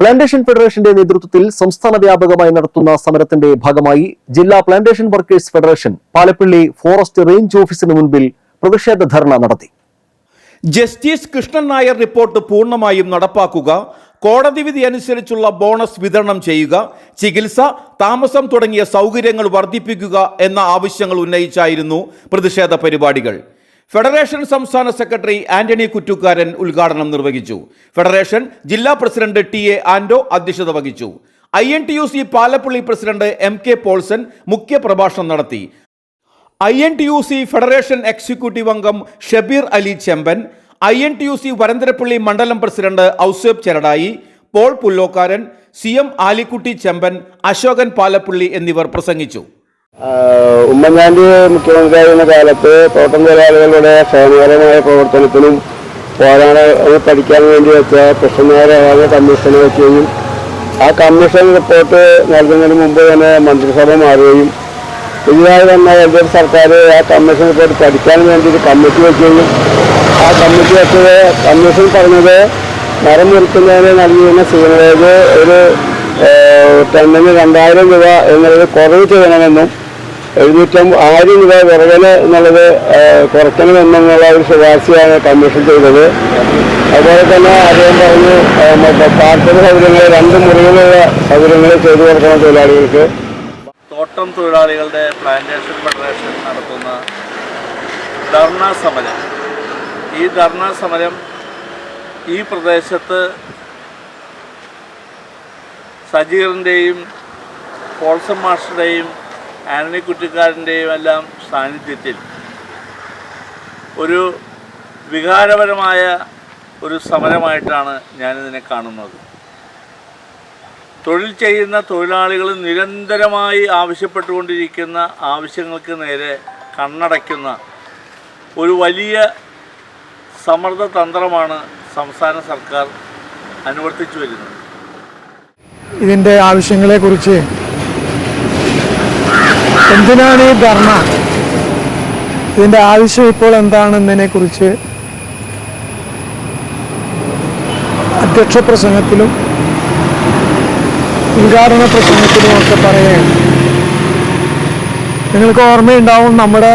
Plantation ഫെഡറേഷന്റെ നേതൃത്വത്തിൽ സംസ്ഥാന വ്യാപകമായി നടത്തുന്ന സമരത്തിന്റെ ഭാഗമായി ജില്ലാ plantation workers federation Palappilly forest range ഓഫീസിന് മുൻപിൽ പ്രതിഷേധ ധർണ നടത്തി. ജസ്റ്റിസ് കൃഷ്ണൻ നായർ റിപ്പോർട്ട് പൂർണമായും നടപ്പാക്കുക കോടതി വിധി അനുസരിച്ചുള്ള ബോണസ് വിതരണം ചെയ്യുക ചികിത്സ താമസം തുടങ്ങിയ സൗകര്യങ്ങൾ വർദ്ധിപ്പിക്കുക എന്ന ആവശ്യങ്ങൾ ഉന്നയിച്ചായിരുന്നു പ്രതിഷേധ പരിപാടികൾ. ഫെഡറേഷൻ സംസ്ഥാന സെക്രട്ടറി ആന്റണി കുറ്റുകാരൻ ഉദ്ഘാടനം നിർവഹിച്ചു. ഫെഡറേഷൻ ജില്ലാ പ്രസിഡന്റ് ടി എ ആൻഡോ അധ്യക്ഷത വഹിച്ചു. I N T U C Palappilly president M K Paulson മുഖ്യ പ്രഭാഷണം നടത്തി. I N T U C federation executive അംഗം Shabeer Ali Chemban I N T U C Varantharappilly മണ്ഡലം president Ouseph Cheradai Paul Pullokkaran C M Alikutty Chemban Ashokan Palappilly എന്നിവർ പ്രസംഗിച്ചു. ഉമ്മൻചാണ്ടി മുഖ്യമന്ത്രിയായിരുന്ന കാലത്ത് തോട്ടം തൊഴിലാളികളുടെ സ്വയംപരമായ പ്രവർത്തനത്തിനും പോരാട പഠിക്കാൻ വേണ്ടി വെച്ച കൃഷ്ണനാരായ കമ്മീഷനെ വെക്കുകയും ആ കമ്മീഷൻ റിപ്പോർട്ട് നൽകുന്നതിന് മുമ്പ് തന്നെ മന്ത്രിസഭ മാറുകയും പുതിയതായി വന്ന എൽ ഡി എഫ് സർക്കാർ ആ കമ്മീഷൻ റിപ്പോർട്ട് പഠിക്കാൻ വേണ്ടി ഒരു കമ്മിറ്റി വെക്കുകയും ആ കമ്മിറ്റി വെച്ചത് കമ്മീഷൻ പറഞ്ഞത് മരം മുറിക്കുന്നതിന് നൽകിയിരുന്ന സീനറേജ് ഒരു ടണ്ണിന് രണ്ടായിരം രൂപ എന്നുള്ളത് കുറവ് ചെയ്യണമെന്നും എഴുന്നൂറ്റം ആയിരം രൂപ വിറകൽ എന്നുള്ളത് കുറയ്ക്കണമെന്നുള്ള ഒരു ശുപാർശയാണ് കമ്മീഷൻ ചെയ്തത്. അതുപോലെ തന്നെ അദ്ദേഹം പറഞ്ഞു പാർട്ടി സൗകര്യങ്ങൾ രണ്ട് മുറികളുള്ള സൗകര്യങ്ങൾ ചെയ്തു കൊടുക്കണം തൊഴിലാളികൾക്ക്. തോട്ടം തൊഴിലാളികളുടെ പ്ലാന്റേഷൻ ഫെഡറേഷൻ നടത്തുന്ന ധർണ സമരം. ഈ ധർണ സമരം ഈ പ്രദേശത്ത് സജീറിന്റെയും പോൾസം മാസ്റ്ററുടെയും ആന്റണി കുറ്റിക്കാരന്റെയും എല്ലാം സാന്നിധ്യത്തിൽ ഒരു വികാരപരമായ ഒരു സമരമായിട്ടാണ് ഞാനിതിനെ കാണുന്നത്. തൊഴിൽ ചെയ്യുന്ന തൊഴിലാളികൾ നിരന്തരമായി ആവശ്യപ്പെട്ടുകൊണ്ടിരിക്കുന്ന ആവശ്യങ്ങൾക്ക് നേരെ കണ്ണടയ്ക്കുന്ന ഒരു വലിയ സമ്മർദ്ദ തന്ത്രമാണ് സംസ്ഥാന സർക്കാർ അനുവർത്തിച്ചു വരുന്നത്. ഇതിന്റെ ആവശ്യങ്ങളെക്കുറിച്ച് എന്തിനാണ് ഈ ധർണ ഇതിന്റെ ആവശ്യം ഇപ്പോൾ എന്താണെന്നതിനെ കുറിച്ച് അധ്യക്ഷ പ്രസംഗത്തിലും ഉദ്ഘാടന പ്രസംഗത്തിലും ഒക്കെ പറയുകയാണ്. നിങ്ങൾക്ക് ഓർമ്മയുണ്ടാവും നമ്മുടെ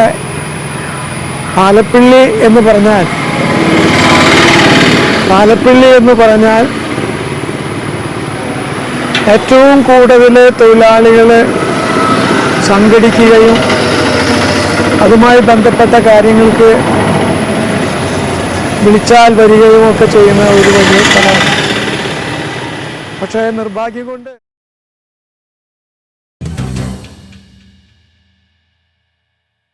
പാലപ്പിള്ളി എന്ന് പറഞ്ഞാൽ പാലപ്പിള്ളി എന്ന് പറഞ്ഞാൽ ഏറ്റവും കൂടുതൽ തൊഴിലാളികൾ സംഘടിക്കുകയും അതുമായി ബന്ധപ്പെട്ട കാര്യങ്ങൾക്ക് വിളിച്ചാൽ വരികയും ഒക്കെ ചെയ്യുന്ന ഒരു വലിയ സ്ഥലമാണ്. പക്ഷേ നിർഭാഗ്യം കൊണ്ട്